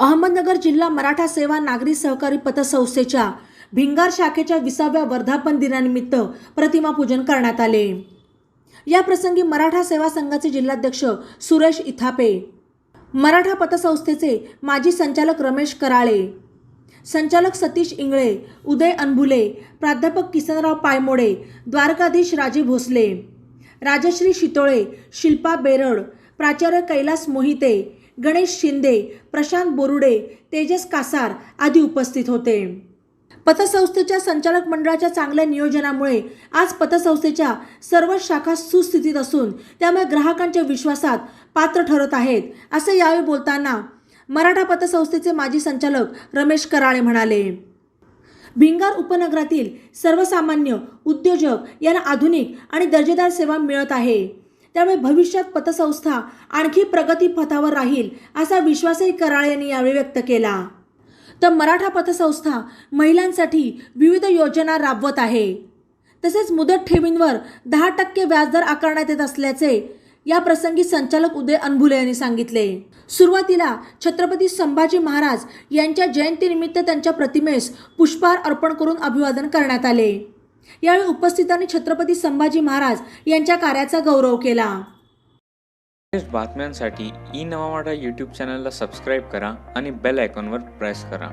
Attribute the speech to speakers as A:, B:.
A: अहमदनगर जिल्हा मराठा सेवा नागरी सहकारी पतसंस्थेच्या भिंगार शाखेच्या विसाव्या वर्धापन दिनानिमित्त प्रतिमा पूजन करण्यात आले. या प्रसंगी मराठा सेवा संघाचे जिल्हाध्यक्ष सुरेश इथापे मराठा पतसंस्थेचे माजी संचालक रमेश कराळे संचालक सतीश इंगळे उदय अनभुले प्राध्यापक किसनराव पायमोडे द्वारकाधीश राजे भोसले राजश्री शितोळे शिल्पा बेरड प्राचार्य कैलास मोहिते गणेश शिंदे प्रशांत बोरुडे तेजस कासार आदी उपस्थित होते. पतसंस्थेच्या संचालक मंडळाच्या चांगल्या नियोजनामुळे आज पतसंस्थेच्या सर्व शाखा सुस्थितीत असून त्यामुळे ग्राहकांच्या विश्वासात पात्र ठरत आहेत असे यावेळी बोलताना मराठा पतसंस्थेचे माजी संचालक रमेश कराळे म्हणाले. भिंगार उपनगरातील सर्वसामान्य उद्योजक यांना आधुनिक आणि दर्जेदार सेवा मिळत आहे. त्यामुळे भविष्यात पतसंस्था आणखी प्रगतीपथावर राहील असा विश्वासही कराळे यांनी यावेळी व्यक्त केला. तर मराठा पतसंस्था महिलांसाठी विविध योजना राबवत आहे. तसेच मुदत ठेवींवर दहा टक्के व्याजदर आकारण्यात येत असल्याचे या प्रसंगी संचालक उदय अनभुले यांनी सांगितले. सुरुवातीला छत्रपती संभाजी महाराज यांच्या जयंतीनिमित्त त्यांच्या प्रतिमेस पुष्पहार अर्पण करून अभिवादन करण्यात आले. यावेळी उपस्थितांनी छत्रपती संभाजी महाराज यांच्या कार्याचा गौरव केला.
B: बातम्यांसाठी ई नवा मराठा यूट्यूब चॅनलला सबस्क्राईब करा आणि बेल आयकॉनवर प्रेस करा.